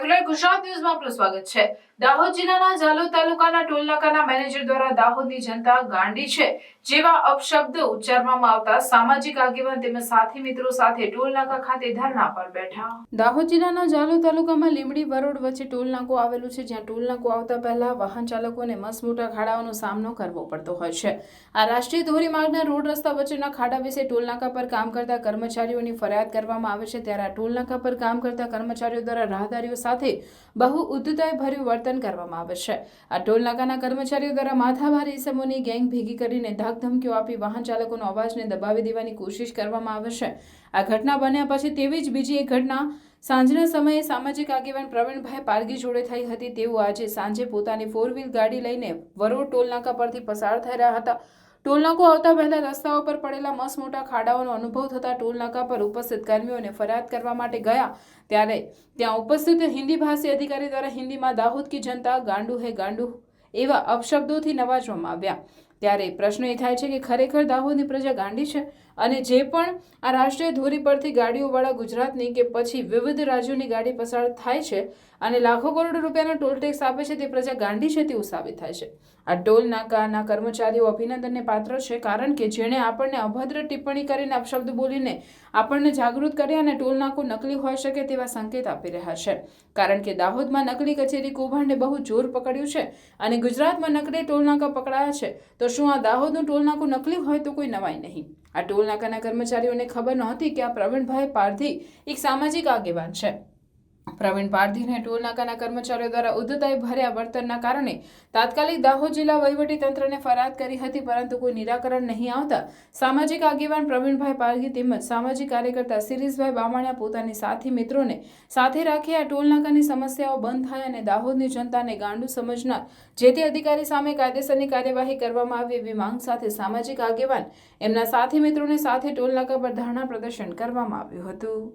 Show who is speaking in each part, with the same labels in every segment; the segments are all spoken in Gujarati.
Speaker 1: રેગ્યુલર ગુજરાત ન્યૂઝમાં આપનું સ્વાગત છે દાહોદ જિલ્લાના ઝાલોદ તાલુકાના ટોલ નાકાના મેનેજર દ્વારા દાહોદની જનતા ગાંડી છે, જેવા અપશબ્દ ઉચ્ચારવામાં આવતા સામાજિક આગેવાન તેમજ સાથી મિત્રો સાથે ટોલ નાકા ખાતે ધરણા પર બેઠા. દાહોદ જિલ્લાના ઝાલોદ તાલુકામાં લીમડી વરોડ વચ્ચે ટોલ નાકો આવેલું છે, જ્યાં ટોલ નાકો આવતા પહેલા વાહન ચાલકોને મસમોટા ખાડાઓનો સામનો કરવો પડતો હોય છે. આ રાષ્ટ્રીય ધોરીમાર્ગના રોડ રસ્તા વચ્ચેના ખાડા વિશે ટોલ નાકા પર કામ કરતા કર્મચારીઓની ફરિયાદ કરવામાં આવે છે, ત્યારે આ ટોલ નાકા પર કામ કરતા કર્મચારીઓ દ્વારા રાહદારીઓ સાથે બહુ ઉદ્ધતાએ ભર્યું વર્તન કરવામાં આવે છે. આ ટોલ નાકાના કર્મચારીઓ દ્વારા માથાભારી ઇસમોની ગેંગ ભેગી કરીને ધાકધમકીઓ આપી વાહન ચાલકોનો અવાજને દબાવી દેવાની કોશિશ કરવામાં આવે છે. આ ઘટના બન્યા પછી તેવી જ બીજી એક ઘટના સાંજના સમયે સામાજિક આગેવાન પ્રવીણભાઈ પારગી જોડે થઈ હતી. તેઓ આજે સાંજે પોતાની ફોર વ્હીલ ગાડી લઈને વરોડ ટોલ નાકા પરથી પસાર થઈ રહ્યા હતા. ટોલનાકો આવતા પહેલા રસ્તાઓ પર પડેલા મસ મોટા ખાડાઓનો અનુભવ થતા ટોલનાકા પર ઉપસ્થિત કર્મીઓને ફરિયાદ કરવા માટે ગયા. ત્યારે ત્યાં ઉપસ્થિત હિન્દી ભાષી અધિકારી દ્વારા હિન્દીમાં દાહોદ કી જનતા ગાંડુ હે ગાંડુ એવા અપશબ્દોથી નવાજવામાં આવ્યા. ત્યારે પ્રશ્ન એ થાય છે કે ખરેખર દાહોદની પ્રજા ગાંડી છે? અને જે પણ આ રાષ્ટ્રીય ધોરી પરથી ગાડીઓવાળા ગુજરાતની કે પછી વિવિધ રાજ્યોની ગાડી પસાર થાય છે અને લાખો કરોડ રૂપિયાનો ટોલ ટેક્સ આપે છે તે પ્રજા ગાંડી છે તેવું સાબિત થાય છે. આ ટોલ નાકાના કર્મચારીઓ અભિનંદનને પાત્ર છે કારણ કે જેણે આપણને અભદ્ર ટિપ્પણી કરીને અપશબ્દ બોલીને આપણને જાગૃત કર્યા અને ટોલ નાકો નકલી હોઈ શકે તેવા સંકેત આપી રહ્યા છે. કારણ કે દાહોદમાં નકલી કચેરી કૌભાંડે બહુ જોર પકડ્યું છે અને ગુજરાતમાં નકલી ટોલ નાકા પકડાયા છે, તો શું આ દાહોદનું ટોલ નાકું નકલી હોય તો કોઈ નવાઈ નહીં. આ ટોલ નાકાના કર્મચારીઓને ખબર નહોતી કે આ પ્રવીણભાઈ પારધી એક સામાજિક આગેવાન છે. પ્રવીણ પારધીને ટોલ નાકાના કર્મચારીઓ દ્વારા ઉદ્ધતાઈ ભર્યા વર્તનના કારણે તાત્કાલિક દાહોદ જિલ્લા તંત્રને ફરિયાદ કરી હતી, પરંતુ કોઈ નિરાકરણ નહીં આવતા સામાજિક આગેવાન પ્રવીણભાઈ પારધી તેમજ સામાજિક કાર્યકર્તા સિરીઝભાઈ બામણિયા પોતાની સાથી મિત્રોને સાથે રાખી આ ટોલ નાકાની સમસ્યાઓ બંધ થાય અને દાહોદની જનતાને ગાંડું સમજનાર, જે તે અધિકારી સામે કાયદેસરની કાર્યવાહી કરવામાં આવે એવી માંગ સાથે સામાજિક આગેવાન એમના સાથી મિત્રોને સાથે ટોલ નાકા પર ધરણા પ્રદર્શન કરવામાં આવ્યું હતું.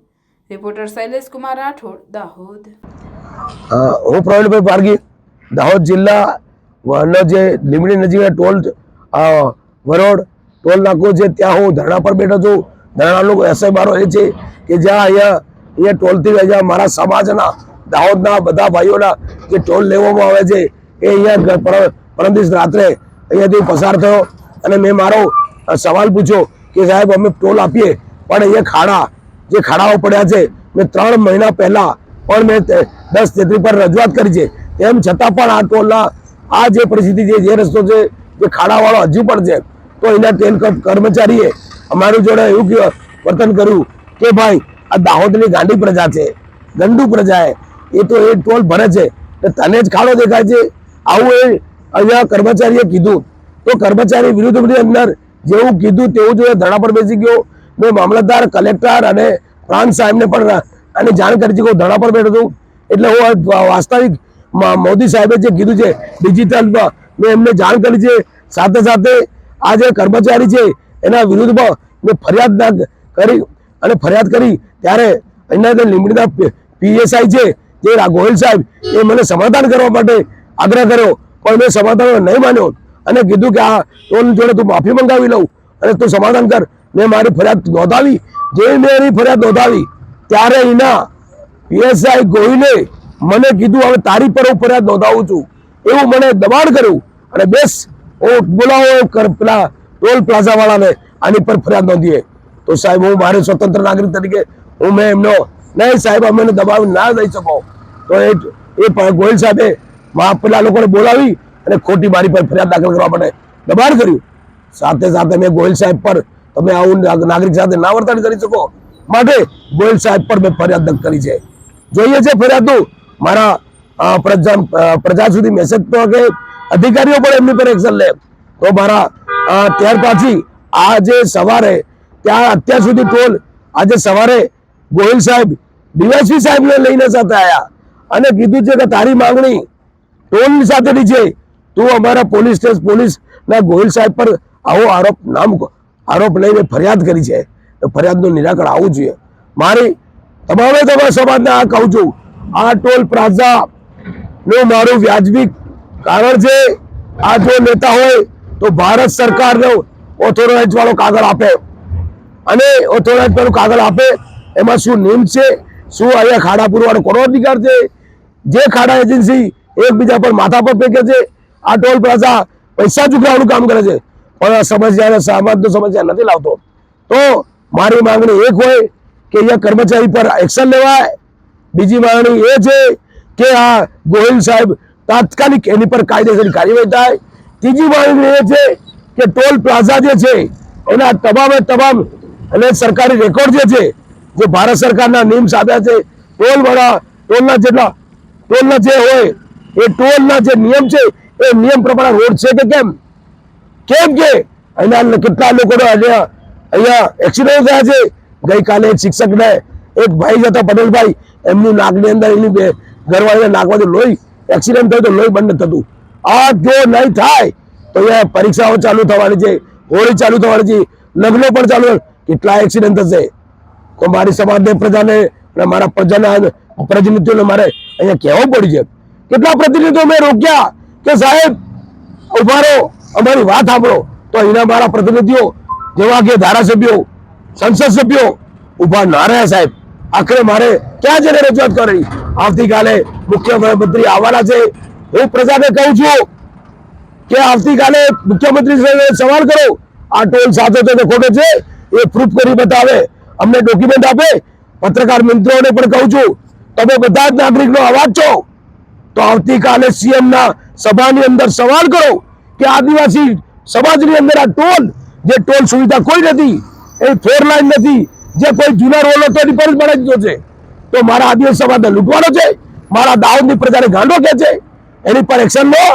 Speaker 1: રિપોર્ટર શૈલેષ કુમાર રાઠોડ દાહોદ
Speaker 2: હું પ્રવીણભાઈ પારગી, દાહોદ જિલ્લા જે લીમડી નજીક ટોલ વરોડ, ટોલ નાકો છે, ત્યાં હું ધરણા પર બેઠો છું. ધરણાનો એસઆઈ મારો એ છે કે જ્યાં અહીંયા અહીંયા ટોલથી અહીંયા મારા સમાજના, દાહોદના બધા ભાઈઓના જે ટોલ લેવામાં આવે છે, એ અહીંયા પર- પરમ દિવસ રાત્રે અહીંયાથી પસાર થયો. અને મેં મારો સવાલ પૂછ્યો કે સાહેબ અમે ટોલ આપીએ, પણ અહીંયા ખાડા જે ખાડાઓ પડ્યા છે, મેં ત્રણ મહિના પહેલા પણ મેં દસ તેત્રી પર રજૂઆત કરી છે. તેમ છતાં પણ આ ટોલના આ જે પરિસ્થિતિ છે, જે રસ્તો છે, જે ખાડાવાળો હજુ પણ છે, તો એના ટ્રેન કર્મચારીએ અમારી જોડે એવું વર્તન કર્યું કે ભાઈ, આ દાહોદની ગાંડી પ્રજા છે, ગંડુ પ્રજા એ તો એ ટોલ ભરે છે તને જ ખાડો દેખાય છે. આવું એ અહીંયા કર્મચારીએ કીધું. તો કર્મચારી વિરુદ્ધની અંદર જેવું કીધું, તેવું જો ધડા પર બેસી ગયો. મેં મામલતદાર, કલેક્ટર અને પ્રાંત સાહેબને પણ આની જાણ કરી છે કે હું ધરણા પર બેઠો છું એટલે હું વાસ્તવિક મોદી સાહેબે જે કીધું છે ડિજિટલમાં મેં એમને જાણ કરી છે. સાથે સાથે આ જે કર્મચારી છે, એના વિરુદ્ધમાં મેં ફરિયાદ ના કરી અને ફરિયાદ કરી, ત્યારે અહીંના જે લીંબડીના પીએસઆઈ છે, જે ગોહિલ સાહેબ, એ મને સમાધાન કરવા માટે આગ્રહ કર્યો. પણ મેં સમાધાન નહીં માન્યો અને કીધું કે આ ટોલ જોડે તું માફી મંગાવી લઉં અને તું સમાધાન કર. મેં મારી ફરિયાદ નોંધાવી, જે મેં એની ફરિયાદ નોંધાવી, ત્યારે એના પીએસઆઈ ગોહિલે મને કીધું, હવે તારી પર હું ફરિયાદ નોંધાવું છું. એવું મને દબાણ કર્યું અને બેસ, હું બોલાવો કર, પેલા ટોલ પ્લાઝાવાળાને આની પર ફરિયાદ નોંધીએ. તો સાહેબ, હું મારે સ્વતંત્ર નાગરિક તરીકે, હું મેં એમનો, નહીં સાહેબ, અમે દબાવી ના દઈ શકો. તો એ એ ગોહિલ સાહેબે પેલા લોકોને બોલાવી અને ખોટી મારી પર ફરિયાદ દાખલ કરવા માટે દબાણ કર્યું. સાથે સાથે મેં ગોયલ સાહેબ પર તમે આવું નાગરિક સાથે ના વર્તન કરી શકો. માટે ગોયલ સાહેબ પર મેં ફરિયાદ કરી છે. જોઈએ છે ફરિયાદો. મારા પ્રજા પ્રજા સુધી મેસેજ તો કે અધિકારીઓ પણ એમની પર એક્શન લે. તો મારા ત્યાર પછી આજે સવારે, ત્યાં અત્યાર સુધી ટોલ આજે સવારે ગોહિલ સાહેબ ડીવાયસી સાહેબને લઈને સાથે આવ્યા અને કીધું છે કે તારી માંગણી ટોલની સાથેની છે. તું અમારા પોલીસ સ્ટેશન પોલીસ ના ગોહિલ સાહેબ પર આવો આરોપ નામ આરોપ લઈને ફરિયાદ કરી છે, તો ફરિયાદનું નિરાકરણ આવવું જોઈએ. મારી તમામે તમારા સમાજને આ કહું છું, આ ટોલ પ્લાઝાનું મારું વ્યાજબી કારણ છે, આ જો નેતા હોય તો ભારત સરકારનો ઓથોરાઇઝ વાળો કાગળ આપે. અને ઓથોરાઇઝ કાગળ આપે, એમાં શું નિયમ છે, શું અહીંયા ખાડા પૂરવાનો કોનો અધિકાર છે? જે ખાડા એજન્સી એકબીજા પર માથા પર ફેંકે છે, આ ટોલ પ્લાઝા પૈસા ચૂકવવાનું કામ કરે છે. પણ સમસ્યા સમાજનો સમસ્યા નથી લાવતો. તો મારી માંગણી એક હોય કે અહીંયા કર્મચારી પર એક્શન લેવાય. બીજી માંગણી એ છે કે આ ગોહિલ સાહેબ તાત્કાલિક એની પર કાયદેસર કાર્યવાહી થાય. ત્રીજી માંગણી એ છે કે ટોલ પ્લાઝા જે છે, એના તમામે તમામ અને સરકારી રેકોર્ડ જે છે, જે ભારત સરકારના નિયમ સાધ્યા છે, ટોલવાળા, ટોલના જેટલા, ટોલના જે હોય, એ ટોલના જે નિયમ છે, એ નિયમ પ્રમાણે રોડ છે કે કેમ? કેમ કે અહીંના કેટલા લોકોનો અહીંયા અહીંયા એક્સિડન્ટ થયા છે. ગઈકાલે એક શિક્ષકને એક ભાઈ હતા પટેલભાઈ. એમની નાકની અંદર એની બે ઘરવાળીને નાકમાંથી લોહી એક્સિડન્ટ થયો તો લોહી બંધ થતું. આ જો નહીં થાય તો અહીંયા પરીક્ષાઓ ચાલુ થવાની છે, હોળી ચાલુ થવાની છે, લગ્નો પણ ચાલુ કેટલા એક્સિડન્ટ થશે? તો મારી સમાજને પ્રજાને અને મારા પ્રજાના પ્રતિનિધિઓને મારે અહીંયા કહેવું પડ્યું છે. કેટલા પ્રતિનિધિઓ મેં રોક્યા કે સાહેબ, ઊભા રહો. અમારી વાત સાંભળો. તો અહીંના મારા પ્રતિનિધિઓ જેવા કે ધારાસભ્યો, સંસદ સભ્યો, ઊભા ના રહ્યા સાહેબ. આખરે મારે ક્યાં જઈને રજૂઆત કરી આવતીકાલે મુખ્યમંત્રી આવવાના છે. હું પ્રજાને કહું છું કે આવતીકાલે મુખ્યમંત્રી સવાલ કરો આ ટોલ સાચો છે ખોટો છે? એ પ્રૂફ કરી બતાવે. અમને ડોક્યુમેન્ટ આપે. પત્રકાર મિત્રોને પણ કહું છું, તમે બધા જ નાગરિકનો અવાજ છો. તો આવતીકાલે સીએમના સભાની અંદર સવાલ કરો. કે આદિવાસી સમાજની અંદર આ ટોલ જે ટોલ સુવિધા કોઈ નથી એ ફોર લાઈન નથી જે કોઈ જૂના રોલ હતો એની પર જ બનાવી દીધો છે. તો મારા આદિવાસી સમાજને લૂંટવાનો છે મારા દાહોદની પ્રજાને ગાંડો કે છે એની પર એક્શન લો.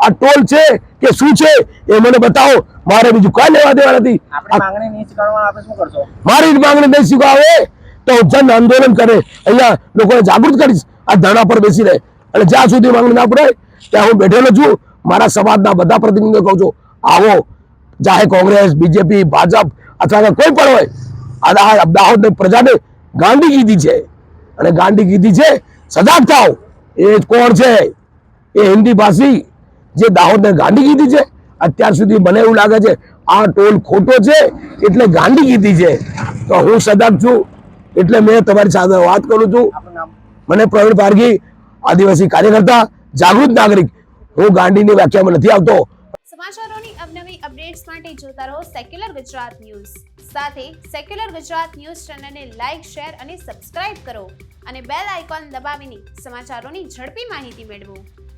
Speaker 2: આ ટોલ છે કે શું છે એ મને બતાવો. મારે બીજું કાંઈ લેવા દેવા નથી. મારી માંગણી નહીં સ્વીકારે તો જન આંદોલન કરે. અહીંયા લોકોને જાગૃત કરીશ. આ ધરણા પર બેસીને અને જ્યાં સુધી માંગણી ના પડે ત્યાં હું બેઠેલો છું. મારા સમાજના બધા પ્રતિનિધિઓ કહું છું આવો ચાહે કોંગ્રેસ બીજેપી ભાજપ અથવા કોઈ પણ હોય આ દાહોદની પ્રજાને ગાંડી કીધી છે. અને ગાંડી કીધી છે સજાગ થાવ એ કોણ છે? એ હિન્દી ભાષી જે દાહોદને ગાંડી કીધી છે. અત્યાર સુધી મને એવું લાગે છે આ ટોલ ખોટો છે એટલે ગાંડી કીધી છે. તો હું સજાગ છું એટલે મેં તમારી સાથે વાત કરું છું. મને પ્રવીણ પારગી આદિવાસી કાર્યકર્તા જાગૃત નાગરિક હું ગાંડીની વ્યાખ્યામાં નથી આવતો.
Speaker 3: સમાચારોની અવનવી અપડેટ્સ માટે જોતા રહો સેક્યુલર ગુજરાત ન્યૂઝ સાથે સેક્યુલર ગુજરાત ન્યૂઝ ચેનલને લાઇક શેર અને સબસ્ક્રાઇબ કરો અને બેલ આઇકોન દબાવીને સમાચારોની ઝડપી માહિતી મેળવો.